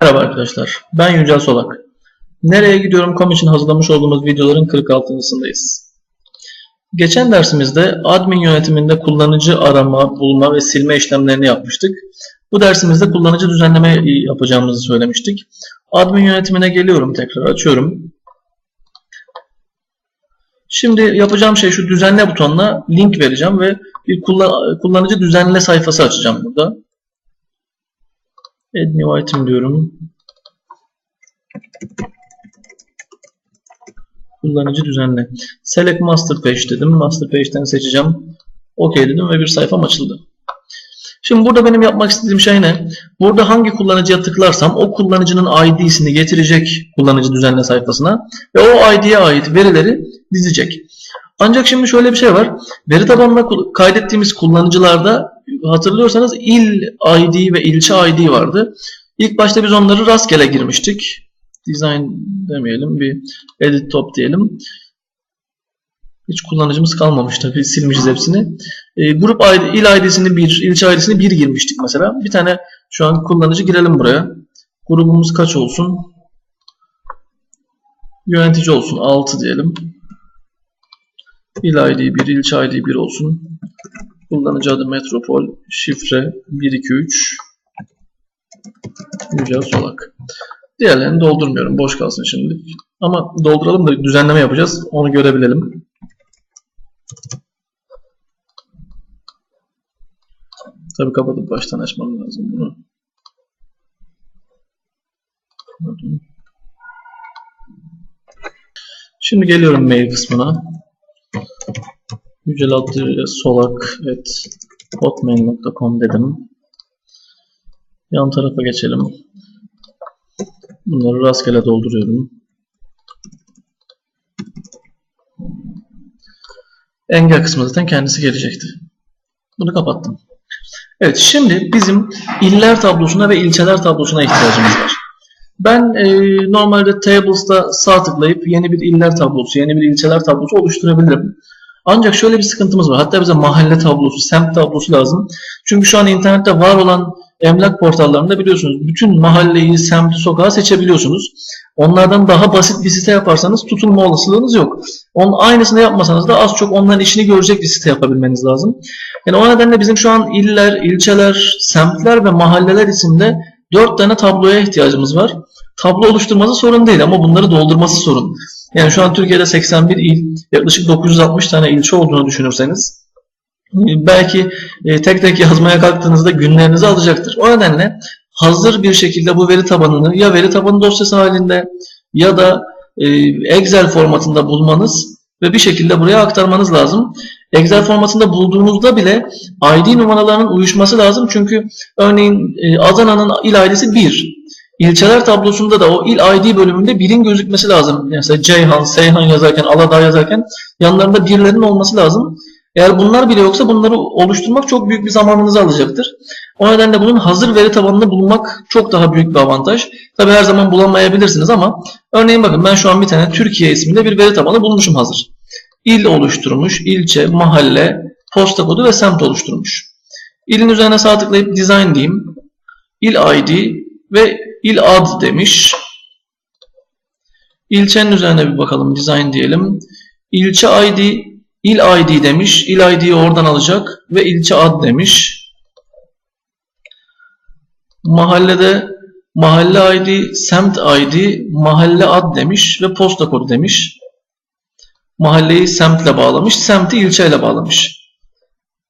Merhaba arkadaşlar, ben Yücel Solak. Nereye gidiyorum.com için hazırlamış olduğumuz videoların 46.sındayız. Geçen dersimizde admin yönetiminde kullanıcı arama, bulma ve silme işlemlerini yapmıştık. Bu dersimizde kullanıcı düzenleme yapacağımızı söylemiştik. Admin yönetimine geliyorum tekrar açıyorum. Şimdi yapacağım şey şu düzenle butonuna link vereceğim ve bir kullanıcı düzenle sayfası açacağım burada. Add new item diyorum. Kullanıcı düzenle. Select master page dedim. Master page'den seçeceğim. OK dedim ve bir sayfam açıldı. Şimdi burada benim yapmak istediğim şey ne? Burada hangi kullanıcıya tıklarsam o kullanıcının ID'sini getirecek kullanıcı düzenle sayfasına ve o ID'ye ait verileri dizecek. Ancak şimdi şöyle bir şey var. Veri tabanına kaydettiğimiz kullanıcılarda hatırlıyorsanız il ID ve ilçe ID vardı. İlk başta biz onları rastgele girmiştik. Design demeyelim bir edit top diyelim. Hiç kullanıcımız kalmamış tabii silmişiz hepsini. E, grup ID, il ID'sini 1, ilçe ID'sini 1 girmiştik mesela. Bir tane şu an kullanıcı girelim buraya. Grubumuz kaç olsun? Yönetici olsun 6 diyelim. İl ID 1, ilçe ID 1 olsun. Kullanıcı adı Metropol, şifre 123 Yücel Solak. Diğerlerini doldurmuyorum. Boş kalsın şimdi. Ama dolduralım da düzenleme yapacağız. Onu görebilelim. Tabi kapatıp baştan açmam lazım bunu. Şimdi geliyorum mail kısmına. Yücel Solak et hotmail.com dedim. Yan tarafa geçelim. Bunları rastgele dolduruyorum. Engel kısmı zaten kendisi gelecekti. Bunu kapattım. Evet şimdi bizim iller tablosuna ve ilçeler tablosuna ihtiyacımız var. Ben e, normalde tables'ta sağ tıklayıp yeni bir iller tablosu, yeni bir ilçeler tablosu oluşturabilirim. Ancak şöyle bir sıkıntımız var. Hatta bize mahalle tablosu, semt tablosu lazım. Çünkü şu an internette var olan emlak portallarında biliyorsunuz bütün mahalleyi, semti, sokağı seçebiliyorsunuz. Onlardan daha basit bir site yaparsanız tutulma olasılığınız yok. Onun aynısını yapmasanız da az çok onların işini görecek bir site yapabilmeniz lazım. Yani o nedenle bizim şu an iller, ilçeler, semtler ve mahalleler isimde 4 tane tabloya ihtiyacımız var. Tablo oluşturması sorun değil ama bunları doldurması sorun. Yani şu an Türkiye'de 81 il, yaklaşık 960 tane ilçe olduğunu düşünürseniz belki e, tek tek yazmaya kalktığınızda günlerinizi alacaktır. O nedenle hazır bir şekilde bu veri tabanını ya veri tabanı dosyası halinde ya da e, Excel formatında bulmanız ve bir şekilde buraya aktarmanız lazım. Excel formatında bulduğunuzda bile ID numaralarının uyuşması lazım. Çünkü örneğin e, Adana'nın il ID'si 1. İlçeler tablosunda da o il ID bölümünde birin gözükmesi lazım. Mesela Ceyhan, Seyhan yazarken, Aladağ yazarken yanlarında birlerin olması lazım. Eğer bunlar bile yoksa bunları oluşturmak çok büyük bir zamanınızı alacaktır. O nedenle bunun hazır veri tabanını bulmak çok daha büyük bir avantaj. Tabi her zaman bulamayabilirsiniz ama örneğin bakın ben şu an bir tane Türkiye isminde bir veri tabanı bulmuşum hazır. İl oluşturmuş, ilçe, mahalle, posta kodu ve semt oluşturmuş. İlin üzerine sağ tıklayıp design diyeyim. İl ID ve il ad demiş. İlçenin üzerine bir bakalım design diyelim. İlçe ID İl ID demiş. İl ID'yi oradan alacak ve ilçe ad demiş. Mahallede mahalle ID, semt ID, mahalle ad demiş ve posta kodu demiş. Mahalleyi semtle bağlamış, semti ilçeyle bağlamış.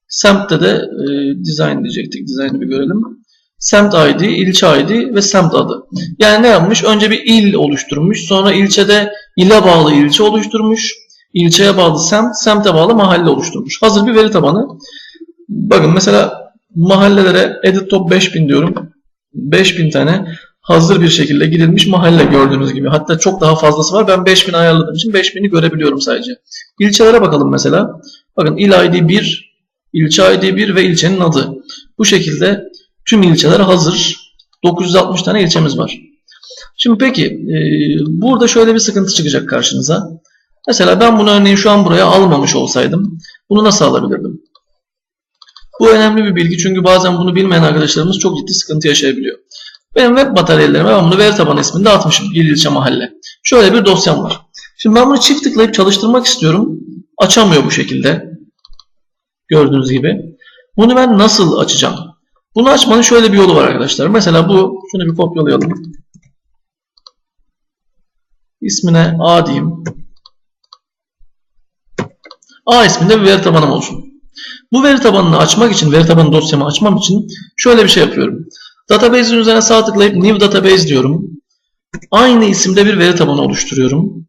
Semtte de e, design diyecektik. Design'ı bir görelim. Semt ID, ilçe ID ve semt adı. Yani ne yapmış? Önce bir il oluşturmuş. Sonra ilçede ile bağlı ilçe oluşturmuş ilçeye bağlı semt, semte bağlı mahalle oluşturmuş. Hazır bir veri tabanı. Bakın mesela mahallelere edit top 5000 diyorum. 5000 tane hazır bir şekilde gidilmiş mahalle gördüğünüz gibi. Hatta çok daha fazlası var. Ben 5000 ayarladığım için 5000'i görebiliyorum sadece. İlçelere bakalım mesela. Bakın il ID 1, ilçe ID 1 ve ilçenin adı. Bu şekilde tüm ilçeler hazır. 960 tane ilçemiz var. Şimdi peki e, burada şöyle bir sıkıntı çıkacak karşınıza. Mesela ben bunu örneğin şu an buraya almamış olsaydım bunu nasıl alabilirdim? Bu önemli bir bilgi çünkü bazen bunu bilmeyen arkadaşlarımız çok ciddi sıkıntı yaşayabiliyor. Benim web bataryalarıma ben bunu veri tabanı isminde atmışım. İl ilçe mahalle. Şöyle bir dosyam var. Şimdi ben bunu çift tıklayıp çalıştırmak istiyorum. Açamıyor bu şekilde. Gördüğünüz gibi. Bunu ben nasıl açacağım? Bunu açmanın şöyle bir yolu var arkadaşlar. Mesela bu, şunu bir kopyalayalım. İsmine A diyeyim. A isminde bir veri tabanım olsun. Bu veri tabanını açmak için, veri tabanı dosyamı açmam için şöyle bir şey yapıyorum. Database'in üzerine sağ tıklayıp New Database diyorum. Aynı isimde bir veri tabanı oluşturuyorum.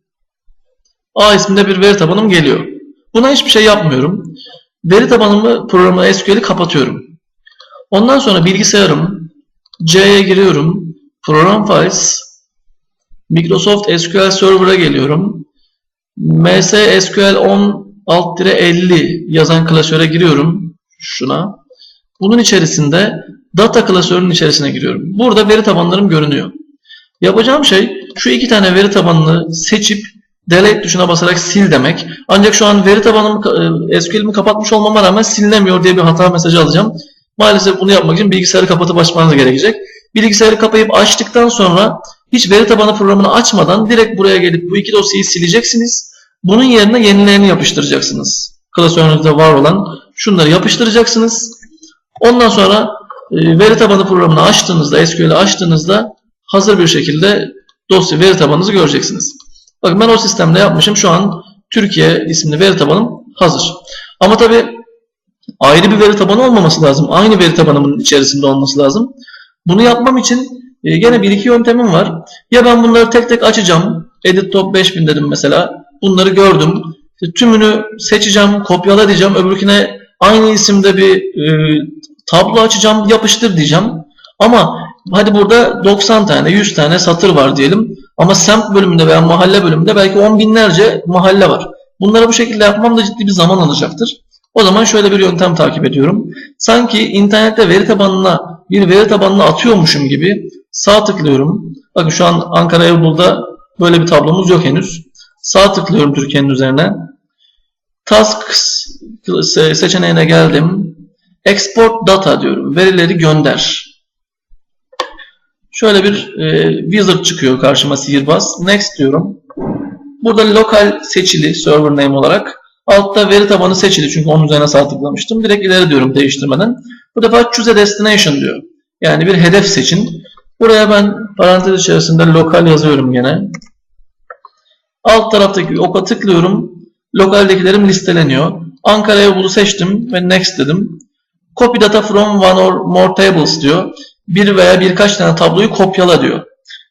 A isminde bir veri tabanım geliyor. Buna hiçbir şey yapmıyorum. Veri tabanımı programı SQL'i kapatıyorum. Ondan sonra bilgisayarım C'ye giriyorum. Program Files Microsoft SQL Server'a geliyorum. MS SQL 10 alt 50 yazan klasöre giriyorum. Şuna. Bunun içerisinde data klasörünün içerisine giriyorum. Burada veri tabanlarım görünüyor. Yapacağım şey şu iki tane veri tabanını seçip delete tuşuna basarak sil demek. Ancak şu an veri tabanımı e, SQL'imi kapatmış olmama rağmen silinemiyor diye bir hata mesajı alacağım. Maalesef bunu yapmak için bilgisayarı kapatıp açmanız gerekecek. Bilgisayarı kapayıp açtıktan sonra hiç veri tabanı programını açmadan direkt buraya gelip bu iki dosyayı sileceksiniz. Bunun yerine yenilerini yapıştıracaksınız. Klasörünüzde var olan şunları yapıştıracaksınız. Ondan sonra e, veri tabanı programını açtığınızda, SQL'i açtığınızda hazır bir şekilde dosya veri tabanınızı göreceksiniz. Bakın ben o sistemde yapmışım. Şu an Türkiye isimli veri tabanım hazır. Ama tabi ayrı bir veri tabanı olmaması lazım. Aynı veri tabanımın içerisinde olması lazım. Bunu yapmam için e, gene bir iki yöntemim var. Ya ben bunları tek tek açacağım. Edit Top 5000 dedim mesela. Bunları gördüm. Tümünü seçeceğim, kopyala diyeceğim. Öbürküne aynı isimde bir e, tablo açacağım, yapıştır diyeceğim. Ama hadi burada 90 tane, 100 tane satır var diyelim. Ama semt bölümünde veya mahalle bölümünde belki 10 binlerce mahalle var. Bunları bu şekilde yapmam da ciddi bir zaman alacaktır. O zaman şöyle bir yöntem takip ediyorum. Sanki internette veri tabanına bir veri tabanına atıyormuşum gibi sağ tıklıyorum. Bakın şu an Ankara Evbul'da böyle bir tablomuz yok henüz. Sağ tıklıyorum Türkiye'nin üzerine. Tasks seçeneğine geldim. Export data diyorum. Verileri gönder. Şöyle bir e, wizard çıkıyor karşıma sihirbaz. Next diyorum. Burada lokal seçili server name olarak. Altta veri tabanı seçili çünkü onun üzerine sağ tıklamıştım. Direkt ileri diyorum değiştirmeden. Bu defa choose a destination diyor. Yani bir hedef seçin. Buraya ben parantez içerisinde lokal yazıyorum gene. Alt taraftaki oka tıklıyorum. Lokaldekilerim listeleniyor. Ankara'ya bunu seçtim ve next dedim. Copy data from one or more tables diyor. Bir veya birkaç tane tabloyu kopyala diyor.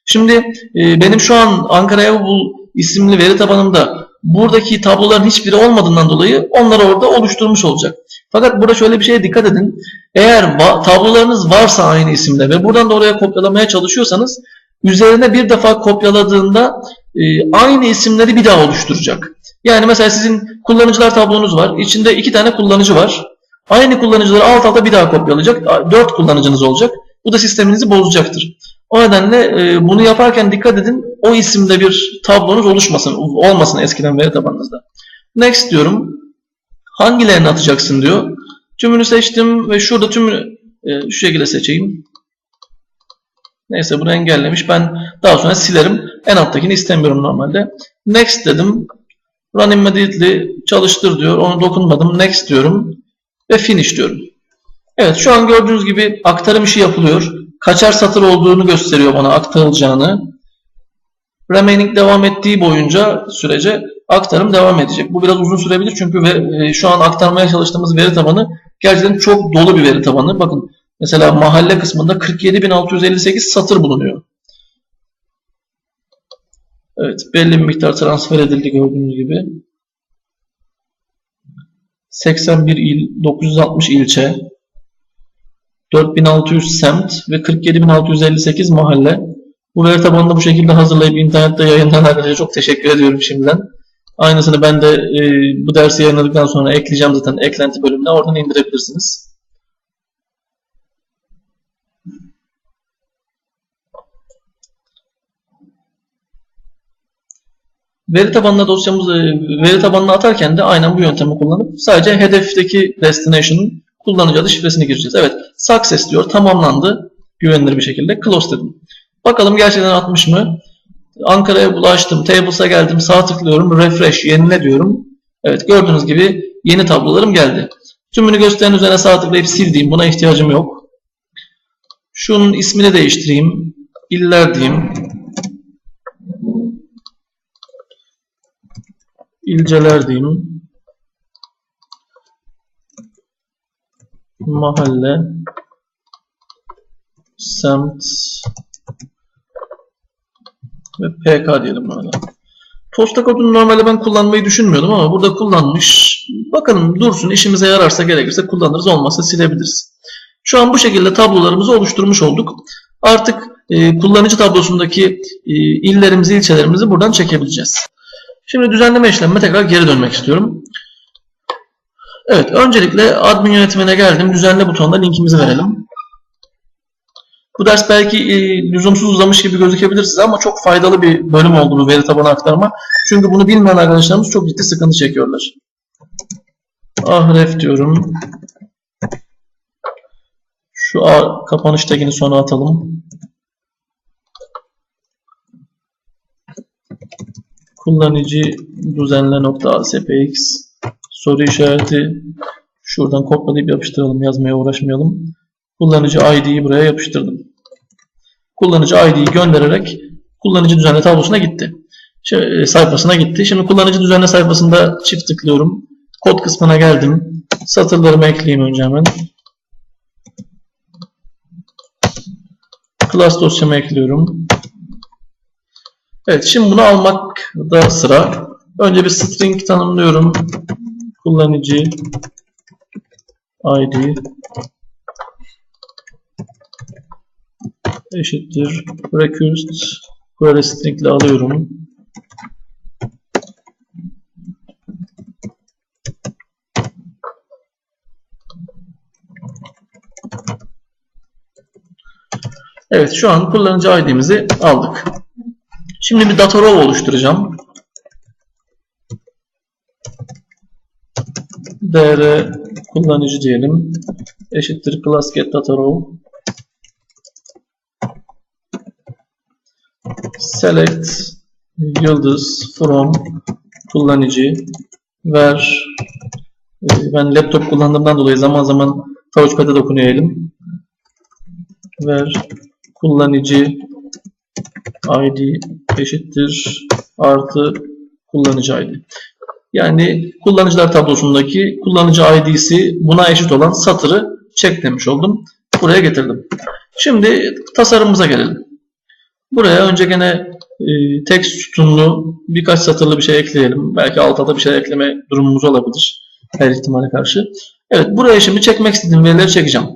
Şimdi e, benim şu an Ankara Evbul isimli veri tabanımda buradaki tabloların hiçbiri olmadığından dolayı onları orada oluşturmuş olacak. Fakat burada şöyle bir şeye dikkat edin. Eğer tablolarınız varsa aynı isimde ve buradan da oraya kopyalamaya çalışıyorsanız üzerine bir defa kopyaladığında e, aynı isimleri bir daha oluşturacak. Yani mesela sizin kullanıcılar tablonuz var. İçinde iki tane kullanıcı var. Aynı kullanıcıları alt alta bir daha kopyalayacak. Dört kullanıcınız olacak. Bu da sisteminizi bozacaktır. O nedenle e, bunu yaparken dikkat edin. O isimde bir tablonuz oluşmasın, olmasın eskiden veri tabanınızda. Next diyorum. Hangilerini atacaksın diyor. Tümünü seçtim ve şurada tümünü e, şu şekilde seçeyim. Neyse bunu engellemiş. Ben daha sonra silerim. En alttakini istemiyorum normalde. Next dedim. Run immediately çalıştır diyor. Onu dokunmadım. Next diyorum. Ve finish diyorum. Evet şu an gördüğünüz gibi aktarım işi yapılıyor. Kaçar satır olduğunu gösteriyor bana aktarılacağını. Remaining devam ettiği boyunca sürece aktarım devam edecek. Bu biraz uzun sürebilir çünkü ve, şu an aktarmaya çalıştığımız veri tabanı gerçekten çok dolu bir veri tabanı. Bakın mesela mahalle kısmında 47.658 satır bulunuyor. Evet belli bir miktar transfer edildi gördüğünüz gibi. 81 il, 960 ilçe, 4600 semt ve 47658 mahalle. Bu veri tabanını bu şekilde hazırlayıp internette yayınlayan arkadaşlara çok teşekkür ediyorum şimdiden. Aynısını ben de e, bu dersi yayınladıktan sonra ekleyeceğim zaten eklenti bölümüne. Oradan indirebilirsiniz. Veri tabanına dosyamızı veri tabanına atarken de aynen bu yöntemi kullanıp sadece hedefteki destination'ın kullanıcı adı şifresini gireceğiz. Evet, success diyor, tamamlandı. Güvenilir bir şekilde. Close dedim. Bakalım gerçekten atmış mı? Ankara'ya ulaştım. Tables'a geldim. Sağ tıklıyorum. Refresh. Yenile diyorum. Evet gördüğünüz gibi yeni tablolarım geldi. Tümünü gösteren üzerine sağ tıklayıp sildiğim. Buna ihtiyacım yok. Şunun ismini değiştireyim. İller diyeyim. İlceler diyeyim. Mahalle semt ve PK diyelim buna Posta kodunu normalde ben kullanmayı düşünmüyordum ama burada kullanmış. Bakalım dursun işimize yararsa gerekirse kullanırız olmazsa silebiliriz. Şu an bu şekilde tablolarımızı oluşturmuş olduk. Artık e, kullanıcı tablosundaki e, illerimizi, ilçelerimizi buradan çekebileceğiz. Şimdi düzenleme işlemime tekrar geri dönmek istiyorum. Evet, öncelikle admin yönetimine geldim. Düzenle butonuna linkimizi verelim. Bu ders belki e, lüzumsuz uzamış gibi gözükebilir size ama çok faydalı bir bölüm oldu bu veri tabanı aktarma. Çünkü bunu bilmeyen arkadaşlarımız çok ciddi sıkıntı çekiyorlar. Ahref diyorum. Şu A kapanış tagini sona atalım. Kullanıcı düzenle nokta ASPX soru işareti şuradan kopyalayıp yapıştıralım. Yazmaya uğraşmayalım. Kullanıcı ID'yi buraya yapıştırdım. Kullanıcı ID'yi göndererek kullanıcı düzenle tablosuna gitti. Şey, sayfasına gitti. Şimdi kullanıcı düzenle sayfasında çift tıklıyorum. Kod kısmına geldim. Satırlarımı ekleyeyim önce hemen. Class dosyamı ekliyorum. Evet şimdi bunu almak da sıra. Önce bir string tanımlıyorum. Kullanıcı ID eşittir request query string alıyorum. Evet şu an kullanıcı ID'mizi aldık. Şimdi bir data row oluşturacağım. Dr kullanıcı diyelim. Eşittir class get data row. Select yıldız from kullanıcı ver ben laptop kullandığımdan dolayı zaman zaman touchpad'e dokunuyor elim. Ver kullanıcı ID eşittir artı kullanıcı ID. Yani kullanıcılar tablosundaki kullanıcı ID'si buna eşit olan satırı check demiş oldum. Buraya getirdim. Şimdi tasarımımıza gelelim. Buraya önce gene e, text sütunlu birkaç satırlı bir şey ekleyelim. Belki alta da bir şey ekleme durumumuz olabilir. Her ihtimale karşı. Evet buraya şimdi çekmek istediğim verileri çekeceğim.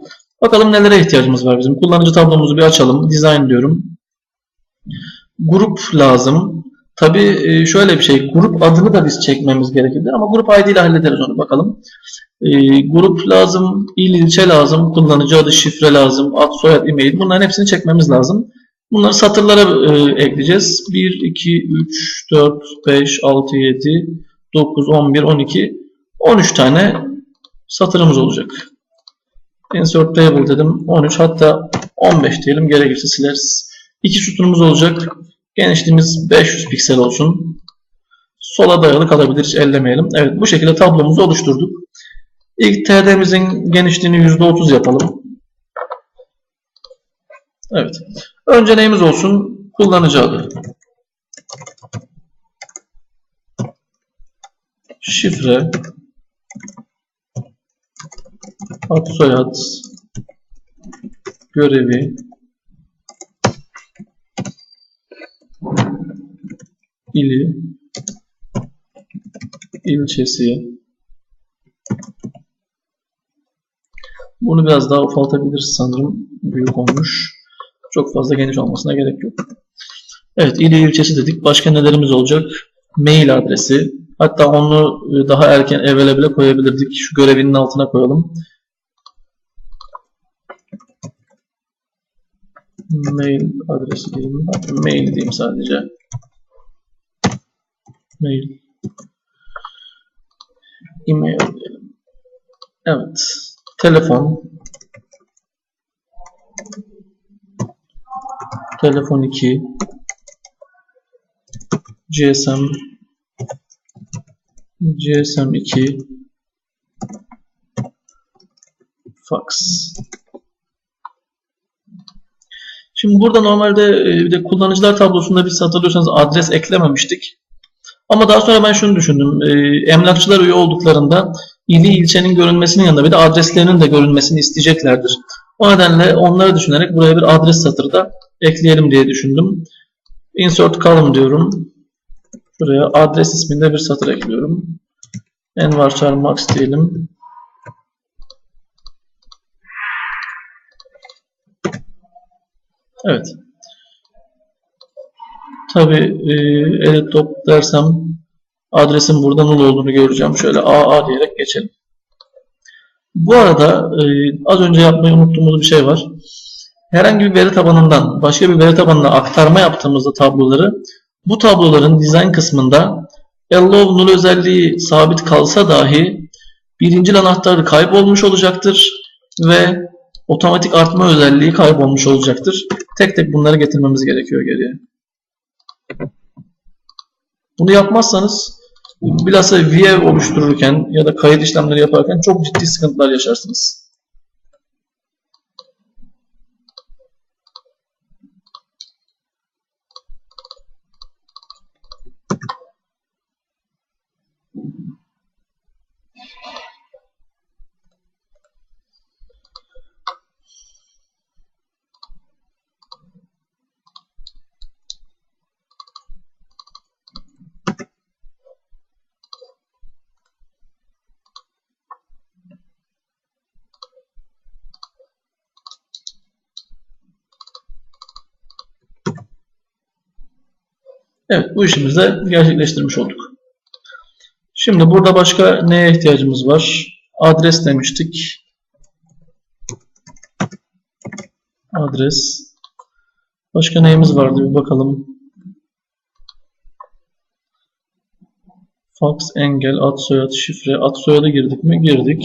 Bakalım nelere ihtiyacımız var bizim. Kullanıcı tablomuzu bir açalım. Design diyorum. Grup lazım. Tabi e, şöyle bir şey. Grup adını da biz çekmemiz gerekebilir ama grup ID ile hallederiz onu bakalım. E, grup lazım, il ilçe lazım, kullanıcı adı, şifre lazım, ad, soyad, e-mail. Bunların hepsini çekmemiz lazım. Bunları satırlara e, ekleyeceğiz. 1, 2, 3, 4, 5, 6, 7, 9, 11, 12, 13 tane satırımız olacak. Insert table dedim. 13 hatta 15 diyelim. Gerekirse sileriz. İki sütunumuz olacak. Genişliğimiz 500 piksel olsun. Sola dayalı kalabilir. Hiç ellemeyelim. Evet bu şekilde tablomuzu oluşturduk. İlk TD'mizin genişliğini %30 yapalım. Evet. Önce neyimiz olsun? Kullanıcı adı. Şifre. Ad soyad. Görevi. İli, ilçesi. Bunu biraz daha ufaltabiliriz sanırım. Büyük olmuş. Çok fazla geniş olmasına gerek yok. Evet ili ilçesi dedik. Başka nelerimiz olacak? Mail adresi. Hatta onu daha erken available koyabilirdik. Şu görevinin altına koyalım. Mail adresi diyeyim. Mail diyeyim sadece. Mail. Email diyelim. Evet. Telefon. Telefon 2 GSM GSM 2 fax Şimdi burada normalde e, bir de kullanıcılar tablosunda biz hatırlıyorsanız adres eklememiştik. Ama daha sonra ben şunu düşündüm. E, emlakçılar üye olduklarında ili ilçenin görünmesinin yanında bir de adreslerinin de görünmesini isteyeceklerdir. O nedenle onları düşünerek buraya bir adres satırı da ekleyelim diye düşündüm. Insert column diyorum. Buraya adres isminde bir satır ekliyorum. Envarchar max diyelim. Evet. Tabi e, edit top dersem adresin burada null olduğunu göreceğim. Şöyle AA diyerek geçelim. Bu arada e, az önce yapmayı unuttuğumuz bir şey var. Herhangi bir veri tabanından başka bir veri tabanına aktarma yaptığımızda tabloları bu tabloların dizayn kısmında allow null özelliği sabit kalsa dahi birinci anahtarı kaybolmuş olacaktır ve otomatik artma özelliği kaybolmuş olacaktır. Tek tek bunları getirmemiz gerekiyor geriye. Bunu yapmazsanız bilhassa VIEV oluştururken ya da kayıt işlemleri yaparken çok ciddi sıkıntılar yaşarsınız. Evet bu işimizi de gerçekleştirmiş olduk. Şimdi burada başka neye ihtiyacımız var? Adres demiştik. Adres. Başka neyimiz vardı bir bakalım. Fax, engel, ad soyad, şifre. Ad soyadı girdik mi? Girdik.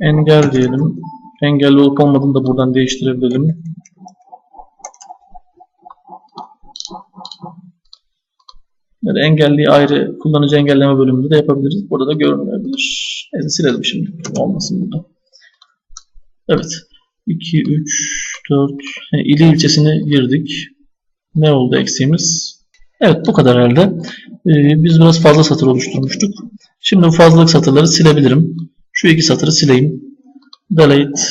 Engel diyelim. Engelli olup olmadığını da buradan değiştirebilelim. Ya da ayrı kullanıcı engelleme bölümünde de yapabiliriz. Burada da görünmeyebilir. Neyse silelim şimdi. Olmasın burada. Evet. 2, 3, 4. Yani ili ilçesine girdik. Ne oldu eksiğimiz? Evet bu kadar herhalde. Ee, biz biraz fazla satır oluşturmuştuk. Şimdi bu fazlalık satırları silebilirim. Şu iki satırı sileyim. Delete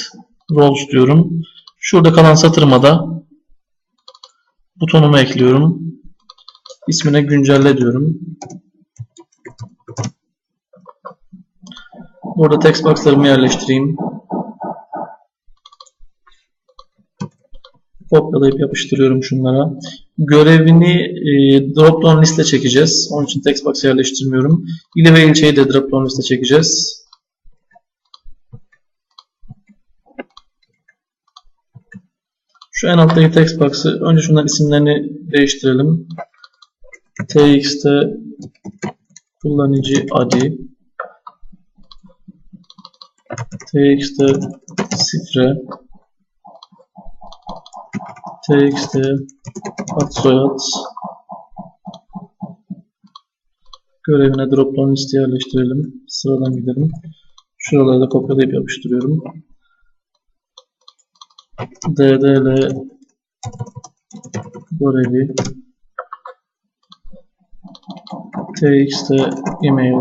rows diyorum. Şurada kalan satırıma da butonumu ekliyorum. İsmine güncelle diyorum. Burada text box'larımı yerleştireyim. Kopyalayıp yapıştırıyorum şunlara. Görevini e, drop down liste çekeceğiz. Onun için text box yerleştirmiyorum. İli ve ilçeyi de drop down liste çekeceğiz. Şu en alttaki text box'ı önce şunların isimlerini değiştirelim tx'te kullanıcı adı tx'te şifre tx'te ad soyad görevine drop down liste yerleştirelim. Sıradan gidelim. Şuraları da kopyalayıp yapıştırıyorum. ddl görevi txt email.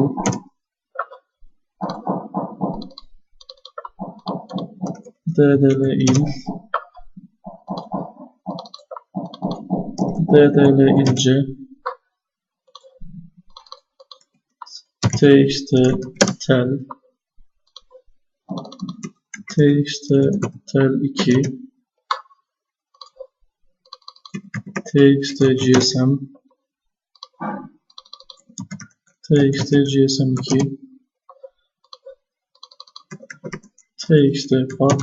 Ddl il ddl ilce txt tel. Txt tel 2 txt gsm txt gsm2 txt fax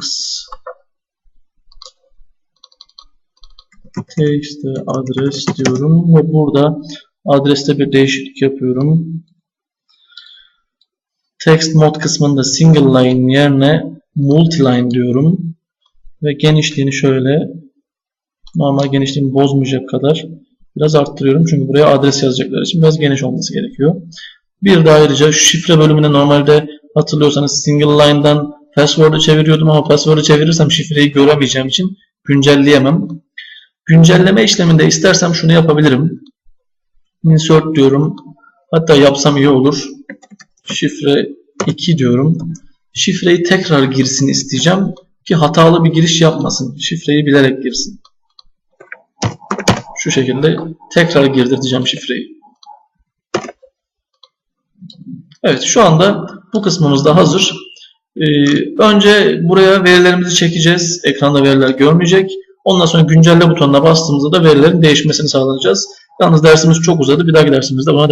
txt adres diyorum ve burada adreste bir değişiklik yapıyorum. Text mode kısmında single line yerine multiline diyorum. ve genişliğini şöyle normal genişliğini bozmayacak kadar biraz arttırıyorum. Çünkü buraya adres yazacaklar için biraz geniş olması gerekiyor. Bir de ayrıca şifre bölümüne normalde hatırlıyorsanız single line'dan password'u çeviriyordum ama password'u çevirirsem şifreyi göremeyeceğim için güncelleyemem. Güncelleme işleminde istersem şunu yapabilirim. Insert diyorum. Hatta yapsam iyi olur. Şifre 2 diyorum. Şifreyi tekrar girsin isteyeceğim ki hatalı bir giriş yapmasın. Şifreyi bilerek girsin. Şu şekilde tekrar girdireceğim şifreyi. Evet şu anda bu kısmımız da hazır. Ee, önce buraya verilerimizi çekeceğiz. Ekranda veriler görmeyecek. Ondan sonra güncelle butonuna bastığımızda da verilerin değişmesini sağlayacağız. Yalnız dersimiz çok uzadı. Bir dahaki dersimizde buna